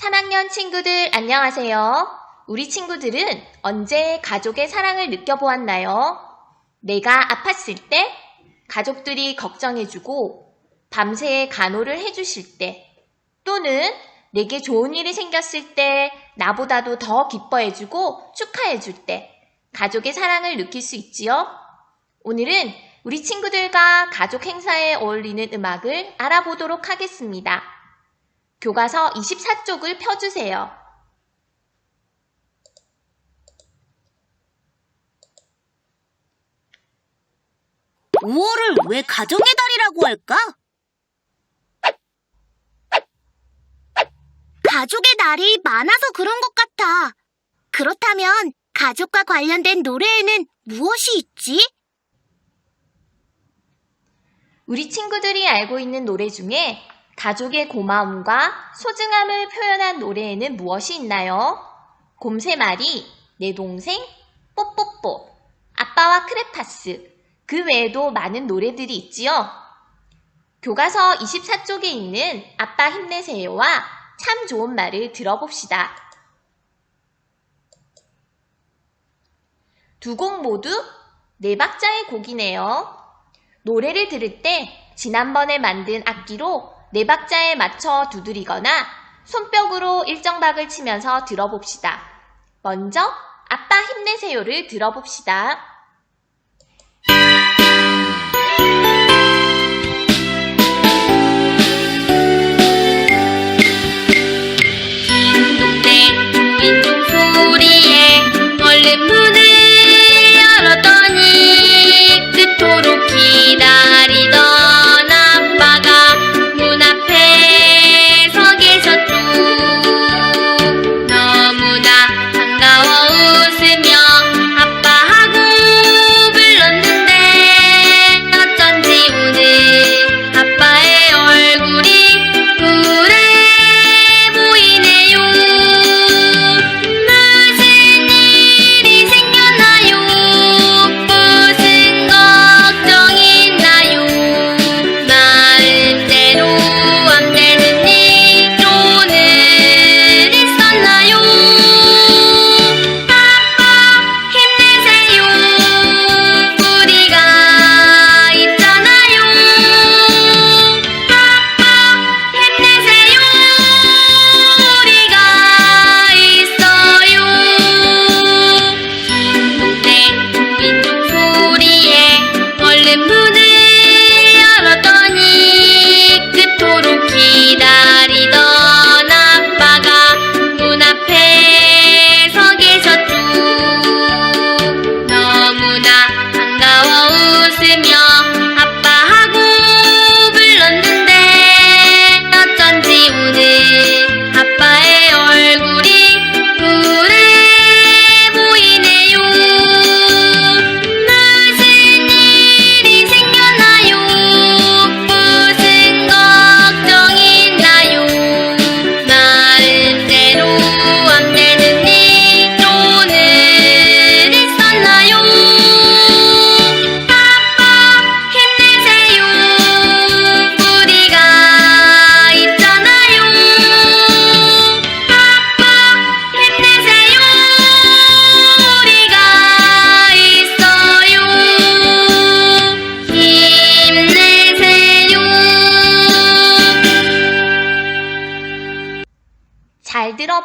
3학년 친구들 안녕하세요. 우리 친구들은 언제 가족의 사랑을 느껴보았나요? 내가 아팠을 때, 가족들이 걱정해주고, 밤새 간호를 해주실 때, 또는 내게 좋은 일이 생겼을 때, 나보다도 더 기뻐해주고 축하해줄 때, 가족의 사랑을 느낄 수 있지요? 오늘은 우리 친구들과 가족 행사에 어울리는 음악을 알아보도록 하겠습니다. 교과서 24쪽을 펴주세요. 오월을 왜 가정의 달이라고 할까? 가족의 날이 많아서 그런 것 같아. 그렇다면 가족과 관련된 노래에는 무엇이 있지? 우리 친구들이 알고 있는 노래 중에 가족의 고마움과 소중함을 표현한 노래에는 무엇이 있나요? 곰새마리, 내 동생, 뽀뽀뽀, 아빠와 크레파스, 그 외에도 많은 노래들이 있지요. 교과서 24쪽에 있는 아빠 힘내세요와 참 좋은 말을 들어봅시다. 두 곡 모두 네 박자의 곡이네요. 노래를 들을 때 지난번에 만든 악기로 네 박자에 맞춰 두드리거나 손뼉으로 일정박을 치면서 들어봅시다. 먼저 아빠 힘내세요를 들어봅시다. 그토록 기다리던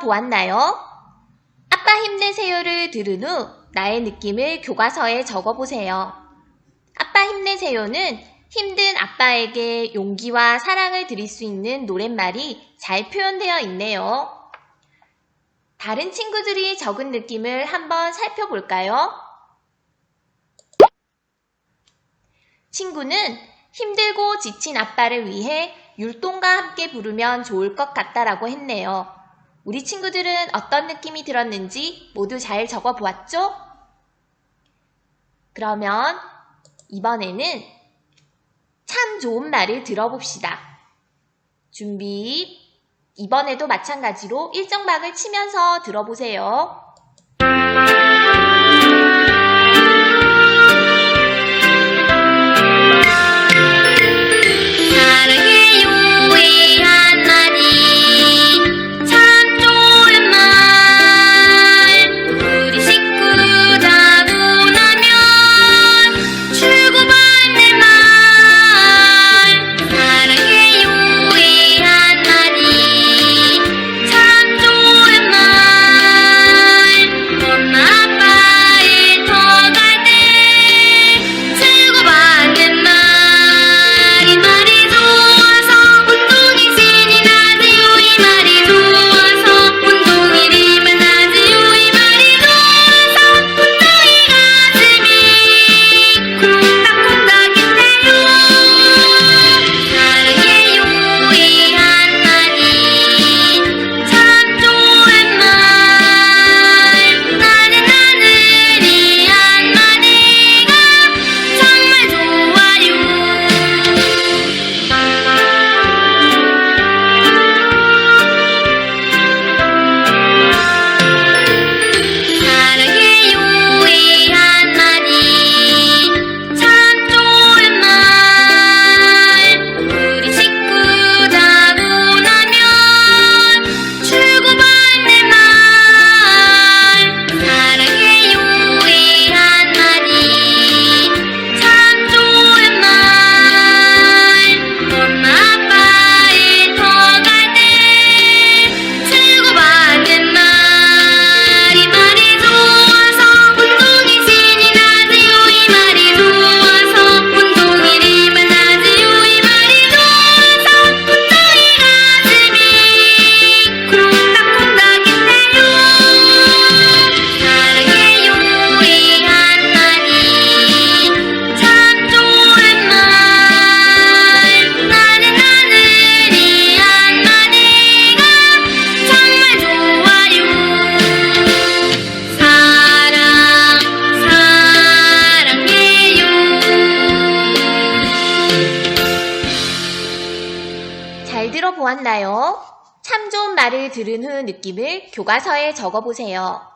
보았나요? 아빠 힘내세요를 들은 후 나의 느낌을 교과서에 적어보세요. 아빠 힘내세요는 힘든 아빠에게 용기와 사랑을 드릴 수 있는 노랫말이 잘 표현되어 있네요. 다른 친구들이 적은 느낌을 한번 살펴볼까요? 친구는 힘들고 지친 아빠를 위해 율동과 함께 부르면 좋을 것 같다라고 했네요. 우리 친구들은 어떤 느낌이 들었는지 모두 잘 적어 보았죠? 그러면 이번에는 참 좋은 말을 들어봅시다. 준비. 이번에도 마찬가지로 일정박을 치면서 들어보세요. 들은 후 느낌을 교과서에 적어보세요.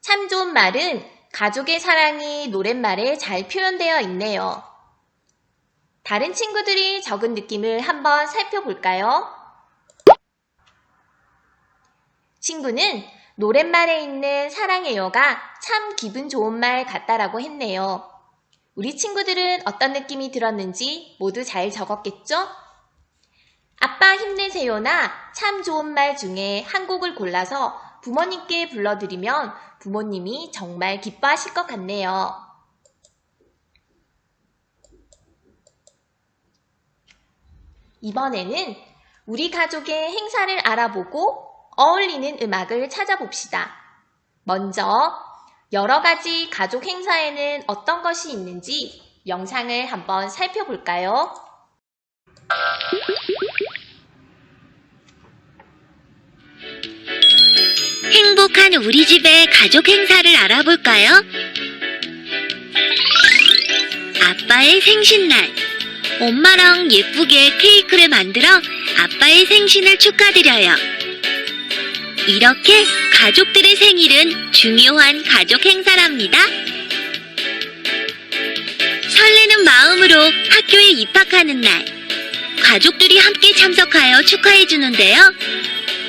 참 좋은 말은 가족의 사랑이 노랫말에 잘 표현되어 있네요. 다른 친구들이 적은 느낌을 한번 살펴볼까요? 친구는 노랫말에 있는 사랑해요가 참 기분 좋은 말 같다라고 했네요. 우리 친구들은 어떤 느낌이 들었는지 모두 잘 적었겠죠? 아빠 힘내세요나 참 좋은 말 중에 한 곡을 골라서 부모님께 불러드리면 부모님이 정말 기뻐하실 것 같네요. 이번에는 우리 가족의 행사를 알아보고 어울리는 음악을 찾아봅시다. 먼저 여러 가지 가족 행사에는 어떤 것이 있는지 영상을 한번 살펴볼까요? 행복한 우리 집의 가족 행사를 알아볼까요? 아빠의 생신날. 엄마랑 예쁘게 케이크를 만들어 아빠의 생신을 축하드려요. 이렇게 가족들의 생일은 중요한 가족 행사랍니다. 설레는 마음으로 학교에 입학하는 날. 가족들이 함께 참석하여 축하해주는데요.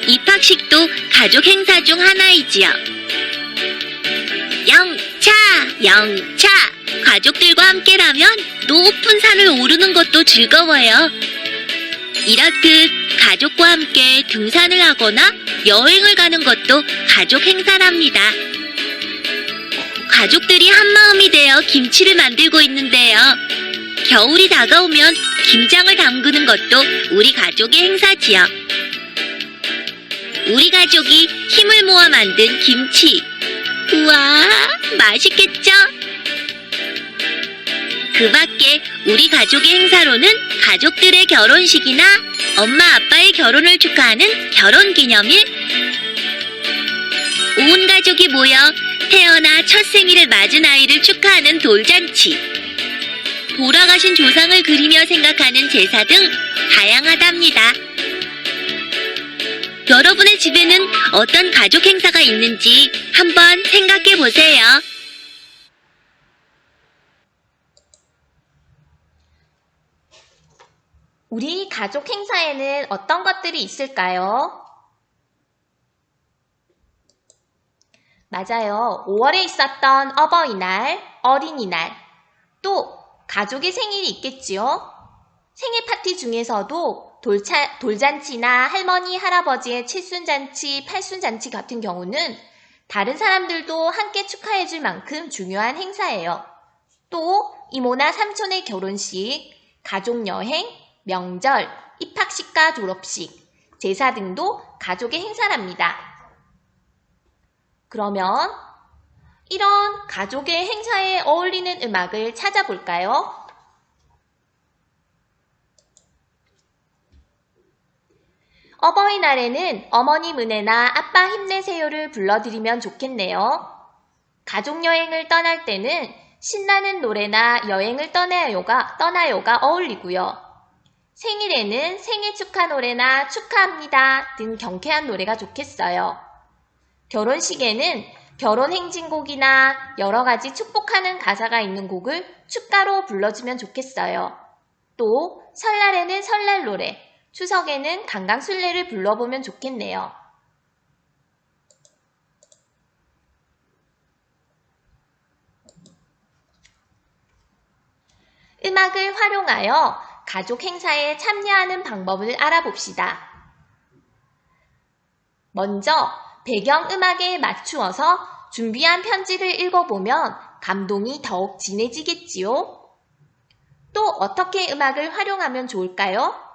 입학식도 가족 행사 중 하나이지요. 영차, 영차. 가족들과 함께라면 높은 산을 오르는 것도 즐거워요. 이렇듯 가족과 함께 등산을 하거나 여행을 가는 것도 가족 행사랍니다. 가족들이 한마음이 되어 김치를 만들고 있는데요. 겨울이 다가오면 김장을 담그는 것도 우리 가족의 행사지요. 우리 가족이 힘을 모아 만든 김치. 우와, 맛있겠죠? 그 밖에 우리 가족의 행사로는 가족들의 결혼식이나 엄마 아빠의 결혼을 축하하는 결혼 기념일. 온 가족이 모여 태어나 첫 생일을 맞은 아이를 축하하는 돌잔치. 돌아가신 조상을 그리며 생각하는 제사 등 다양하답니다. 여러분의 집에는 어떤 가족 행사가 있는지 한번 생각해 보세요. 우리 가족 행사에는 어떤 것들이 있을까요? 맞아요. 5월에 있었던 어버이날, 어린이날, 또 가족의 생일이 있겠지요. 중에서도 돌차, 돌잔치나 할머니, 할아버지의 칠순잔치, 팔순잔치 같은 경우는 다른 사람들도 함께 축하해줄 만큼 중요한 행사예요. 또 이모나 삼촌의 결혼식, 가족여행, 명절, 입학식과 졸업식, 제사 등도 가족의 행사랍니다. 그러면 이런 가족의 행사에 어울리는 음악을 찾아볼까요? 어버이날에는 어머님 은혜나 아빠 힘내세요를 불러드리면 좋겠네요. 가족여행을 떠날 때는 신나는 노래나 여행을 떠나요가, 떠나요가 어울리고요. 생일에는 생일 축하 노래나 축하합니다 등 경쾌한 노래가 좋겠어요. 결혼식에는 결혼 행진곡이나 여러 가지 축복하는 가사가 있는 곡을 축가로 불러주면 좋겠어요. 또 설날에는 설날 노래, 추석에는 강강술래를 불러보면 좋겠네요. 음악을 활용하여 가족 행사에 참여하는 방법을 알아봅시다. 먼저 배경 음악에 맞추어서 준비한 편지를 읽어보면 감동이 더욱 진해지겠지요? 또 어떻게 음악을 활용하면 좋을까요?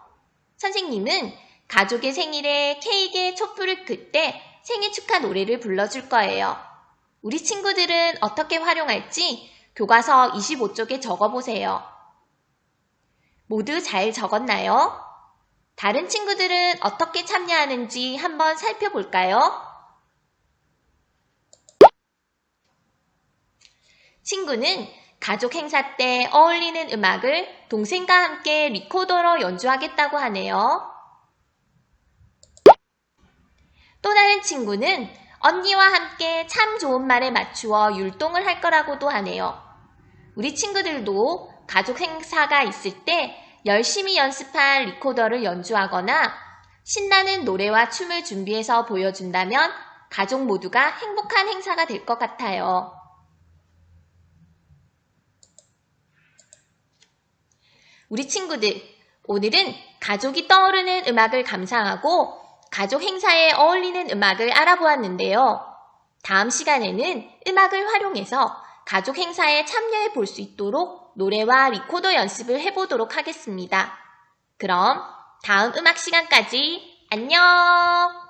선생님은 가족의 생일에 케이크에 촛불을 끌때 생일 축하 노래를 불러줄 거예요. 우리 친구들은 어떻게 활용할지 교과서 25쪽에 적어보세요. 모두 잘 적었나요? 다른 친구들은 어떻게 참여하는지 한번 살펴볼까요? 친구는 가족 행사 때 어울리는 음악을 동생과 함께 리코더로 연주하겠다고 하네요. 또 다른 친구는 언니와 함께 참 좋은 말에 맞추어 율동을 할 거라고도 하네요. 우리 친구들도 가족 행사가 있을 때 열심히 연습한 리코더를 연주하거나 신나는 노래와 춤을 준비해서 보여준다면 가족 모두가 행복한 행사가 될 것 같아요. 우리 친구들, 오늘은 가족이 떠오르는 음악을 감상하고 가족 행사에 어울리는 음악을 알아보았는데요. 다음 시간에는 음악을 활용해서 가족 행사에 참여해 볼 수 있도록 노래와 리코더 연습을 해보도록 하겠습니다. 그럼 다음 음악 시간까지 안녕!